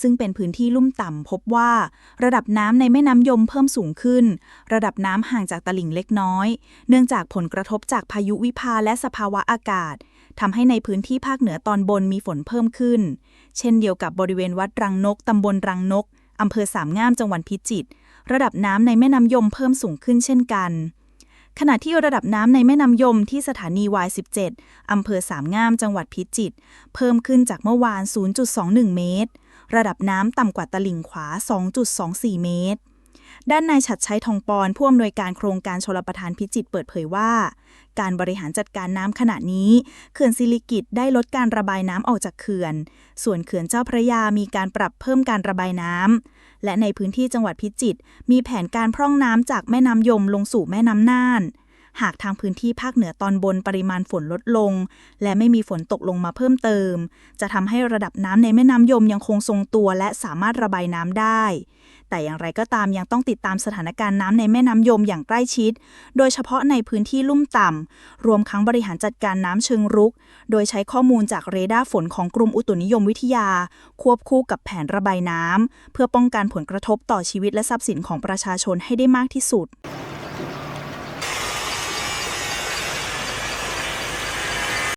ซึ่งเป็นพื้นที่ลุ่มต่ำพบว่า ระดับน้ำในแม่น้ำยมเพิ่มสูงขึ้น ระดับน้ำห่างจากตลิ่งเล็กน้อย เนื่องจากผลกระทบจากพายุวิภาและสภาวะอากาศทำให้ในพื้นที่ภาคเหนือตอนบนมีฝนเพิ่มขึ้น เช่นเดียวกับบริเวณวัดรังนกตำบลรังนกอำเภอสามงามจังหวัดพิจิตรระดับน้ำในแม่น้ำยมเพิ่มสูงขึ้นเช่นกัน ขณะที่ระดับน้ำในแม่น้ำยมที่สถานี Y17 อำเภอสามงามจังหวัดพิจิตรเพิ่มขึ้นจากเมื่อวาน 0.21 เมตร ระดับน้ำต่ำกว่าตลิ่งขวา 2.24 เมตร ด้านนายฉัดชัยทองปอนผู้อำนวยการโครงการชลประทานพิจิตรเปิดเผยว่า การบริหารจัดการน้ำขณะนี้ เขื่อนสิริกิตได้ลดการระบายน้ำออกจากเขื่อน ส่วนเขื่อนเจ้าพระยามีการปรับเพิ่มการระบายน้ำและในพื้นที่จังหวัดพิจิตรมีแผนการพร่องน้ำจากแม่น้ำยมลงสู่แม่น้ำน่าน หากทางพื้นที่ภาคเหนือตอนบนปริมาณฝนลดลง และไม่มีฝนตกลงมาเพิ่มเติม จะทำให้ระดับน้ำในแม่น้ำยมยังคงทรงตัว และสามารถระบายน้ำได้ แต่อย่างไรก็ตามยังต้องติดตามสถานการณ์น้ำในแม่น้ำยมอย่างใกล้ชิด โดยเฉพาะในพื้นที่ลุ่มต่ำรวมทั้งบริหารจัดการน้ำเชิงรุก โดยใช้ข้อมูลจากเรดาร์ฝนของกรมอุตุนิยมวิทยา ควบคู่กับแผนระบายน้ำเพื่อป้องกันผลกระทบต่อชีวิตและทรัพย์สินของประชาชนให้ได้มากที่สุด